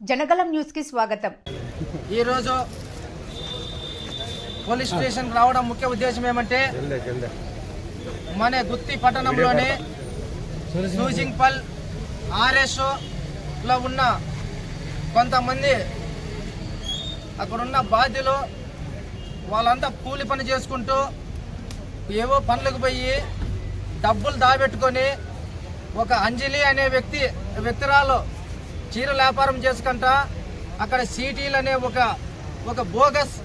జనగలం న్యూస్కి స్వాగతం. ఈరోజు పోలీస్ స్టేషన్ రావడం ముఖ్య ఉద్దేశం ఏమంటే మన గుత్తి పట్టణంలోని సూజింగ్పల్ ఆర్ఎస్లో ఉన్న కొంతమంది అక్కడున్న బాధ్యులు వాళ్ళంతా కూలి పని చేసుకుంటూ ఏవో పనులకు పోయి డబ్బులు దాబెట్టుకొని ఒక అంజలి అనే వ్యక్తి వ్యక్తిరాలు చీర వ్యాపారం చేసుకుంట అక్కడ సీటీలు అనే ఒక ఒక బోగస్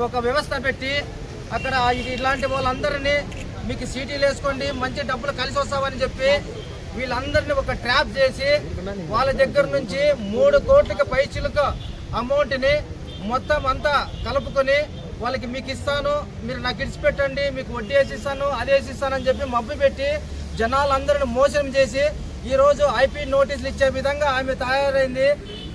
ఒక వ్యవస్థ పెట్టి అక్కడ ఇది ఇలాంటి వాళ్ళందరినీ మీకు సీటీలు వేసుకోండి మంచి డబ్బులు కలిసి వస్తామని చెప్పి వీళ్ళందరినీ ఒక ట్రాప్ చేసి వాళ్ళ దగ్గర నుంచి మూడు కోట్లకి పై అమౌంట్ని మొత్తం అంతా కలుపుకొని వాళ్ళకి మీకు ఇస్తాను మీరు నాకు ఇడిచిపెట్టండి మీకు వడ్డీ వేసిస్తాను అది వేసిస్తానని చెప్పి మబ్బు పెట్టి జనాలందరిని మోసం చేసి ఈరోజు ఐపీ నోటీసులు ఇచ్చే విధంగా ఆమె తయారైంది.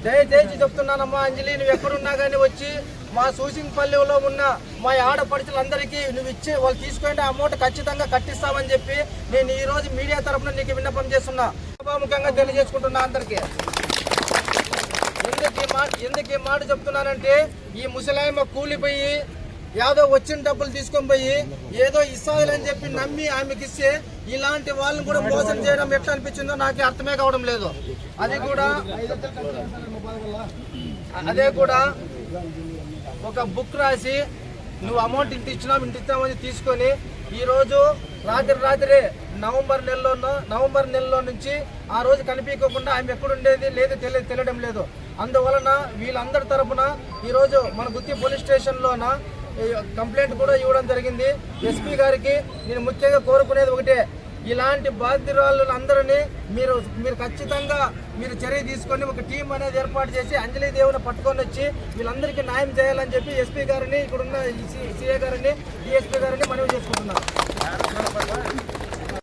దయచేసి చెప్తున్నానమ్మా అంజలి నువ్వు ఎక్కడున్నా కానీ వచ్చి మా సూసింగ్పల్లిలో ఉన్న మా ఆడపడుచులందరికీ నువ్వు ఇచ్చి వాళ్ళు తీసుకుంటే అమౌంట్ ఖచ్చితంగా కట్టిస్తామని చెప్పి నేను ఈరోజు మీడియా తరఫున నీకు విన్నపం చేస్తున్నా. ముఖ్యంగా తెలియజేసుకుంటున్నా అందరికీ. ఎందుకు ఈ మాట ఎందుకు ఈ మాట చెప్తున్నానంటే ఈ ముసలాయమ కూలిపోయి ఏదో వచ్చిన డబ్బులు తీసుకొని పోయి ఏదో ఇస్తాదని చెప్పి నమ్మి ఆమెకి ఇస్తే ఇలాంటి వాళ్ళని కూడా మోసం చేయడం ఎట్లా అనిపించిందో నాకు అర్థమే కావడం లేదు. అది కూడా అదే కూడా ఒక బుక్ రాసి నువ్వు అమౌంట్ ఇంటి ఇచ్చినావు ఇంటి ఇచ్చామని తీసుకొని ఈరోజు రాత్రి రాత్రి నవంబర్ నెలలో నవంబర్ నెలలో నుంచి ఆ రోజు కనిపించకుండా ఆమె ఎక్కడుండేది లేదు తెలియ తెలియడం లేదు. అందువలన వీళ్ళందరి తరపున ఈరోజు మన గుత్తి పోలీస్ స్టేషన్లోన కంప్లైంట్ కూడా ఇవ్వడం జరిగింది. ఎస్పీ గారికి నేను ముఖ్యంగా కోరుకునేది ఒకటే ఇలాంటి బాధితురాళ్ళందరినీ మీరు మీరు ఖచ్చితంగా మీరు చర్య తీసుకొని ఒక టీం అనేది ఏర్పాటు చేసి అంజలి దేవుని పట్టుకొని వచ్చి వీళ్ళందరికీ న్యాయం చేయాలని చెప్పి ఎస్పీ గారిని ఇక్కడున్న సిఏ గారిని డిఎస్పీ గారిని మనవి చేసుకుంటున్నాను.